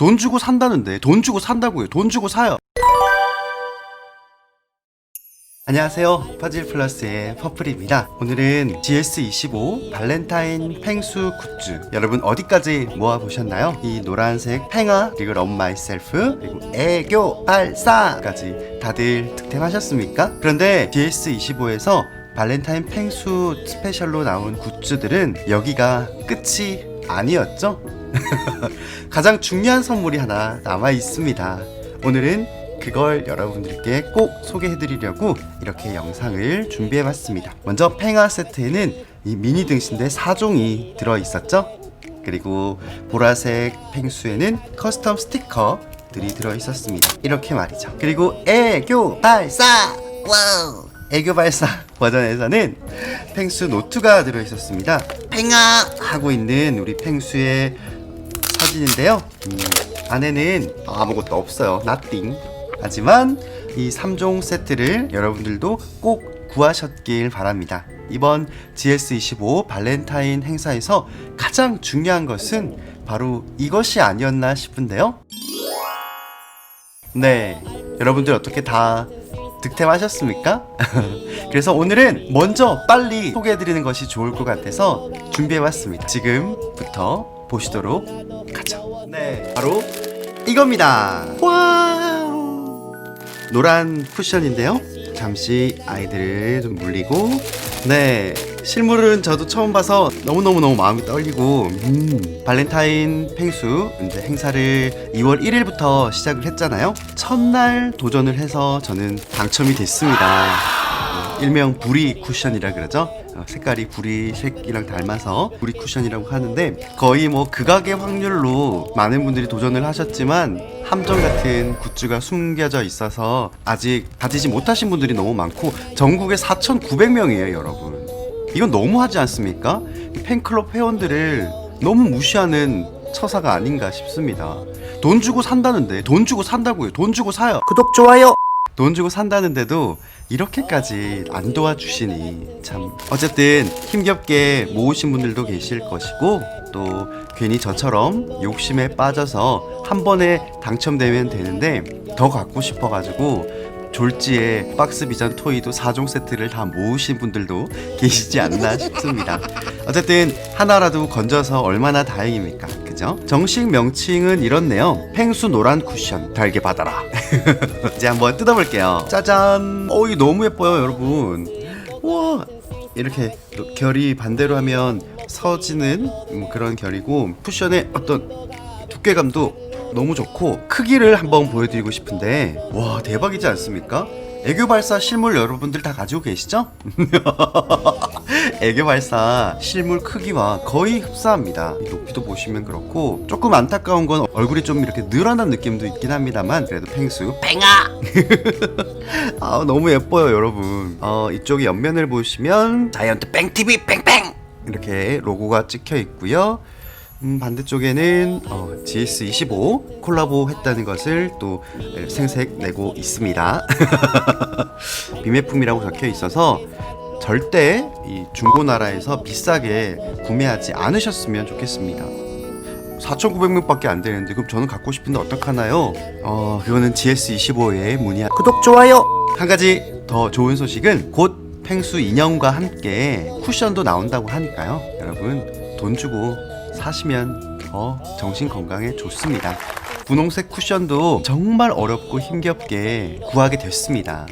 돈 주고 산다는데 돈 주고 산다고요. 돈 주고 사요. 안녕하세요. 퍼즐 플러스의 퍼플입니다. 오늘은 GS25 발렌타인 팽수 굿즈. 여러분 어디까지 모아보셨나요? 이 노란색 팽아, 그리고 럼 마이셀프, 그리고 애교 발사까지 다들 득템하셨습니까? 그런데 GS25에서 발렌타인 팽수 스페셜로 나온 굿즈들은 여기가 끝이 아니었죠? 가장 중요한 선물이 하나 남아 있습니다. 오늘은 그걸 여러분들께 꼭 소개해드리려고 이렇게 영상을 준비해봤습니다. 먼저 팽아 세트에는 이 미니 등신대 4종이 들어있었죠. 그리고 보라색 팽수에는 커스텀 스티커들이 들어있었습니다. 이렇게 말이죠. 그리고 애교 발사! 와우! 애교 발사 버전에서는 팽수 노트가 들어있었습니다. 팽아! 하고 있는 우리 팽수의 사진인데요. 음, 안에는 아무것도 없어요. 나띵. 하지만 이 3종 세트를 여러분들도 꼭 구하셨길 바랍니다. 이번 GS25 발렌타인 행사에서 가장 중요한 것은 바로 이것이 아니었나 싶은데요. 네. 여러분들 어떻게 다 득템하셨습니까? 그래서 오늘은 먼저 빨리 소개해드리는 것이 좋을 것 같아서 준비해봤습니다. 지금부터 보시도록 하죠. 네. 바로 이겁니다. 와우. 노란 쿠션인데요. 잠시 아이들을 좀 물리고 네 실물은 저도 처음 봐서 너무너무너무 마음이 떨리고 음, 발렌타인 팽수 이제 행사를 2월 1일부터 시작을 했잖아요 첫날 도전을 해서 저는 당첨이 됐습니다 어, 일명 부리 쿠션이라 그러죠. 어, 색깔이 부리 색이랑 닮아서 부리 쿠션이라고 하는데 거의 뭐 극악의 확률로 많은 분들이 도전을 하셨지만 함정 같은 굿즈가 숨겨져 있어서 아직 가지지 못하신 분들이 너무 많고 전국에 4,900명이에요 여러분. 이건 너무하지 않습니까? 이 팬클럽 회원들을 너무 무시하는 처사가 아닌가 싶습니다. 돈 주고 산다는데 돈 주고 산다고요. 돈 주고 사요. 구독 좋아요 돈 주고 산다는데도 이렇게까지 안 도와주시니 참 어쨌든 힘겹게 모으신 분들도 계실 것이고 또 괜히 저처럼 욕심에 빠져서 한 번에 당첨되면 되는데 더 갖고 싶어가지고 졸지에 박스 비전 토이도 4종 세트를 다 모으신 분들도 계시지 않나 싶습니다. 어쨌든 하나라도 건져서 얼마나 다행입니까? 그죠? 정식 명칭은 이렇네요. 팽수 노란 쿠션 달게 받아라. 이제 한번 뜯어볼게요. 짜잔. 어, 이 너무 예뻐요, 여러분. 와, 이렇게 또 결이 반대로 하면 서지는 음, 그런 결이고 쿠션의 어떤 두께감도 너무 좋고 크기를 한번 보여드리고 싶은데 와 대박이지 않습니까? 애교 발사 실물 여러분들 다 가지고 계시죠? 애교 발사 실물 크기와 거의 흡사합니다. 이 높이도 보시면 그렇고 조금 안타까운 건 얼굴이 좀 이렇게 늘어난 느낌도 있긴 합니다만 그래도 팽수 팽아 아 너무 예뻐요 여러분. 어 이쪽 옆면을 보시면 자이언트 뺑TV 뺑뺑 이렇게 로고가 찍혀 있고요. 음, 반대쪽에는 어, GS25 콜라보 했다는 것을 또 생색 내고 있습니다. 비매품이라고 적혀 있어서 절대 이 중고나라에서 비싸게 구매하지 않으셨으면 좋겠습니다. 4,900명밖에 안 되는데 그럼 저는 갖고 싶은데 어떡하나요? 어 그거는 GS25에 문의 구독 좋아요! 한 가지 더 좋은 소식은 곧 팽수 인형과 함께 쿠션도 나온다고 하니까요. 여러분 돈 주고 사시면 더 정신 건강에 좋습니다. 분홍색 쿠션도 정말 어렵고 힘겹게 구하게 됐습니다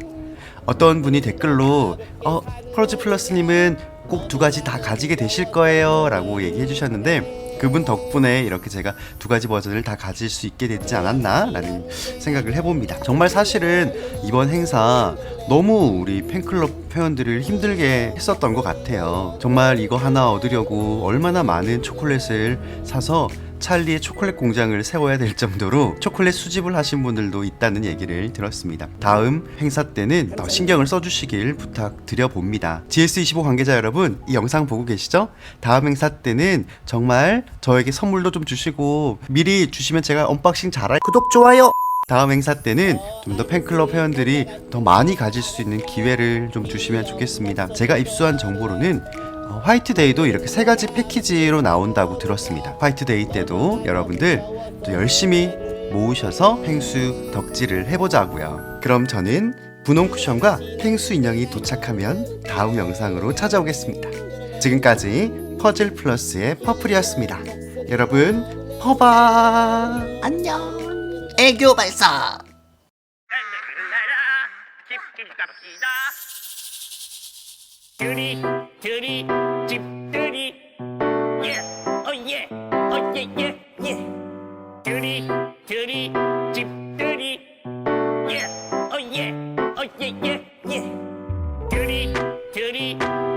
어떤 분이 댓글로 어 프로즈 플러스님은 꼭 두 가지 다 가지게 되실 거예요 라고 얘기해 주셨는데 그분 덕분에 이렇게 제가 두 가지 버전을 다 가질 수 있게 됐지 않았나 라는 생각을 해봅니다. 정말 사실은 이번 행사 너무 우리 팬클럽 회원들을 힘들게 했었던 것 같아요. 정말 이거 하나 얻으려고 얼마나 많은 초콜릿을 사서 찰리의 초콜릿 공장을 세워야 될 정도로 초콜릿 수집을 하신 분들도 있다는 얘기를 들었습니다. 다음 행사 때는 더 신경을 써주시길 부탁드려 봅니다. GS25 관계자 여러분, 이 영상 보고 계시죠? 다음 행사 때는 정말 저에게 선물도 좀 주시고 미리 주시면 제가 언박싱 잘할 구독 좋아요. 다음 행사 때는 좀 더 팬클럽 회원들이 더 많이 가질 수 있는 기회를 좀 주시면 좋겠습니다. 제가 입수한 정보로는 어, 화이트데이도 이렇게 세 가지 패키지로 나온다고 들었습니다. 화이트데이 때도 여러분들 또 열심히 모으셔서 펭수 덕질을 해보자고요. 그럼 저는 분홍 쿠션과 펭수 인형이 도착하면 다음 영상으로 찾아오겠습니다. 지금까지 퍼즐 플러스의 퍼플이었습니다. 여러분 퍼바 안녕. 애교 발사. 랄랄랄라 집들 갑시다 들이 들이 집들이. 예 어예 어예 예예. 들이 들이 집들이. 예 어예 어예 예예. 들이 들이 집들이